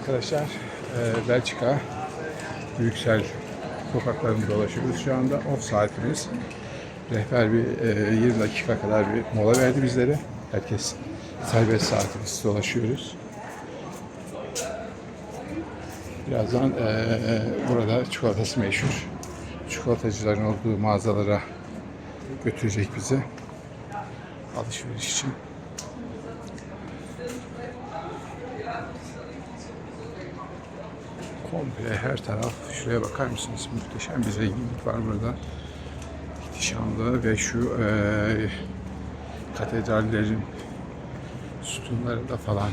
Arkadaşlar e, Belçika Brüksel sokaklarında dolaşıyoruz. Şu anda off saatimiz. Rehber bir e, 20 dakika kadar bir mola verdi bizlere. Herkes serbest saatimiz dolaşıyoruz. Birazdan e, burada çikolatası meşhur. Çikolatacıların olduğu mağazalara götürecek bizi. Alışveriş için. Komple her taraf. Şuraya bakar mısınız? Muhteşem bir zenginlik var burada. İhtişamlı ve şu e, katedrallerin sütunlarında falan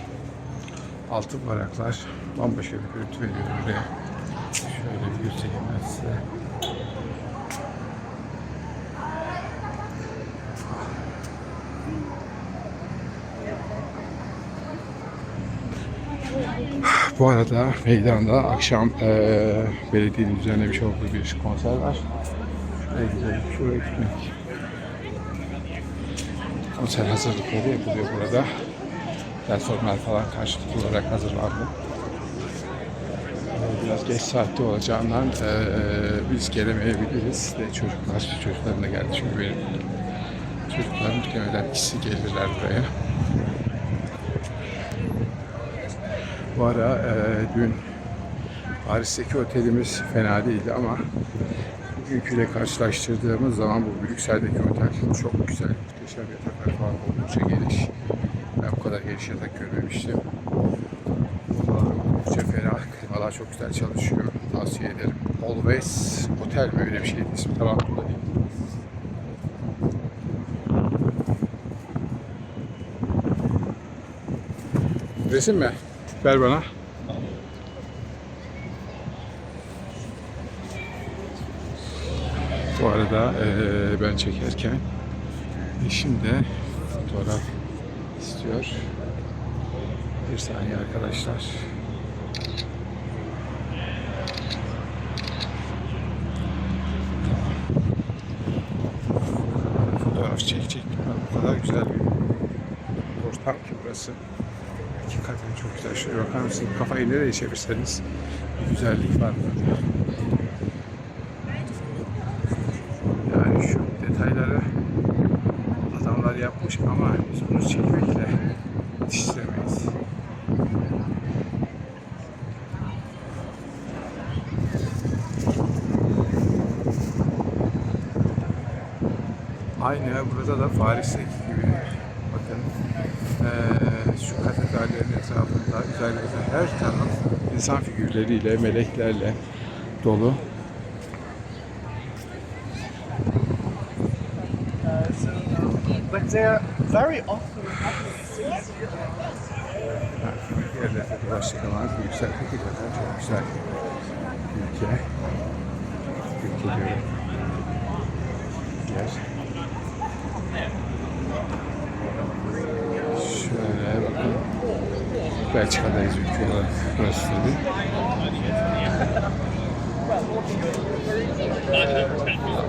altın varaklar bambaşka bir görüntü veriyor buraya. Şöyle bir göstereyim ben size. Bu arada meydanda akşam eee belediyenin düzenlemiş olduğu bir konser var. Şuraya gidelim, şuraya gitmek. Konser hazırlıkları yapılıyor burada. Personel falan karşılıklı olarak hazırlandı. Eee, Biraz geç saatte olacağından eee, biz gelemeyebiliriz. De çocuklar, çocuklarım da geldi çünkü benim. Çocuklar muhtemelen ikisi gelirler buraya. Bu ara e, dün Paris'teki otelimiz fena değildi ama bugünküyle karşılaştırdığımız zaman bu Brüksel'deki otel çok güzel, muhteşem yataklar falan oldukça geniş. Ben bu kadar geniş yatak görmemiştim. Oldukça ferah, klimalar çok güzel çalışıyor. Tavsiye ederim. Always Hotel mi öyle bir şeydi ismi tamam bu da değil. Resim mi? Ver bana. Bu arada eee, ben çekerken eşim de fotoğraf istiyor. Bir saniye arkadaşlar. Fotoğraf çekecek. Bu kadar güzel bir ortam ki burası. Hakikaten çok güzel. Şuraya bakar mısınız? Kafayı nereye çevirseniz bir güzellik var. Yani şu detayları adamlar yapmış ama biz bunu çekmekle yetiştiremeyiz. Aynı burada da Paris'teki gibi. Bakın eee, şu katedrallerin etrafında üzerinde her taraf insan figürleriyle, meleklerle dolu. But they're very often Yerlerde dolaştık ama yüksek hakikaten çok güzel bir ülke. Ülke diyorum. Yer. Şöyle bakın. Belçika'dayız ülke olarak tabii.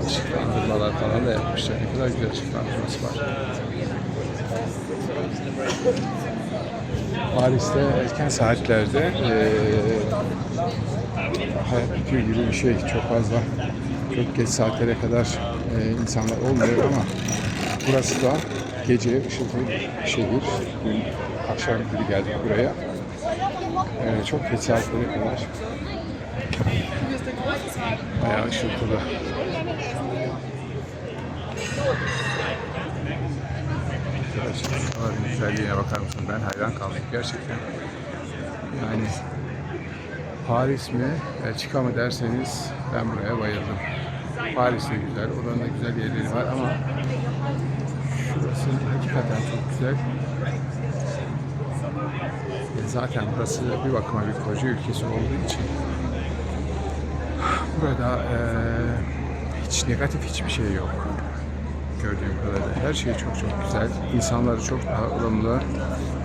Işıklandırmalar falan da yapmışlar. Ne kadar güzel ışıklandırması var. Paris'te erken saatlerde eee hayat bitiyor gibi bir şey. Çok fazla, çok geç saatlere kadar eee, insanlar olmuyor ama burası da gece ışıltılı şehir. Akşam gibi geldik buraya. Eee, çok geç saatlere kadar bayağı ışıltılı. Arkadaşlar güzelliğine bakar mısın? Ben hayran kaldım gerçekten. Yani Paris mi, Belçika mı derseniz ben buraya bayıldım. Paris de güzel, oranın da güzel yerleri var ama şurası hakikaten çok güzel. Zaten burası bir bakıma bir koca ülkesi olduğu için burada e, hiç negatif hiçbir şey yok gördüğüm kadarıyla. Her şey çok çok güzel. İnsanları çok daha ılımlı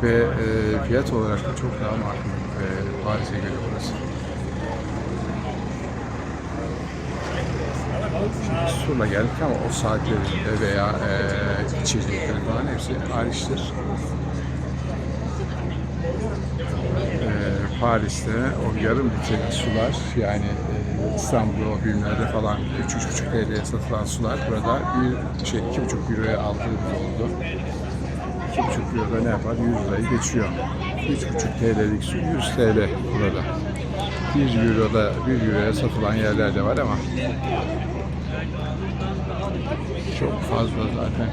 ve e, fiyat olarak da çok daha makul e, Paris'e göre burası. Şimdi Sur'la geldik ama o saatlerinde veya e, içecekleri falan hepsi hariçtir. E, Paris Paris'te o yarım litrelik sular yani e, İstanbul'da o bölümlerde falan 3-3,5 TL'ye satılan sular burada bir şey 2,5 Euro'ya aldığımız oldu. 2,5 Euro'da ne yapar? 100 lirayı geçiyor. 3,5 TL'lik su 100 TL burada. 1 Euro'da 1 Euro'ya satılan yerler de var ama çok fazla zaten.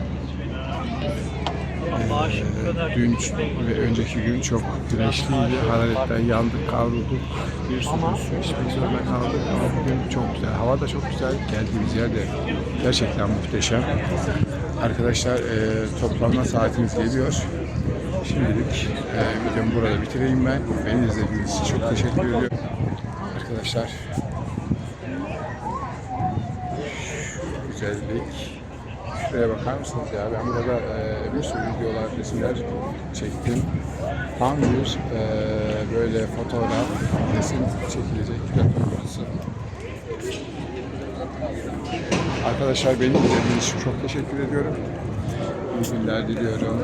Ee, dün ve önceki gün çok güneşliydi. Hararetten yandık, kavrulduk. Bir sürü su içmek zorunda kaldık. Ama bugün çok güzel. Hava da çok güzel. Geldiğimiz yer de gerçekten muhteşem. Arkadaşlar e, toplanma saatimiz geliyor. Şimdilik e, videomu burada bitireyim ben. Beni izlediğiniz için çok teşekkür ediyorum. Arkadaşlar güzellik. Şuraya bakar mısınız ya? Ben burada e, bir sürü videolar, resimler çektim. Tam bir e, böyle fotoğraf, resim çekilecek burası. Arkadaşlar beni izlediğiniz için çok teşekkür ediyorum. İyi günler diliyorum.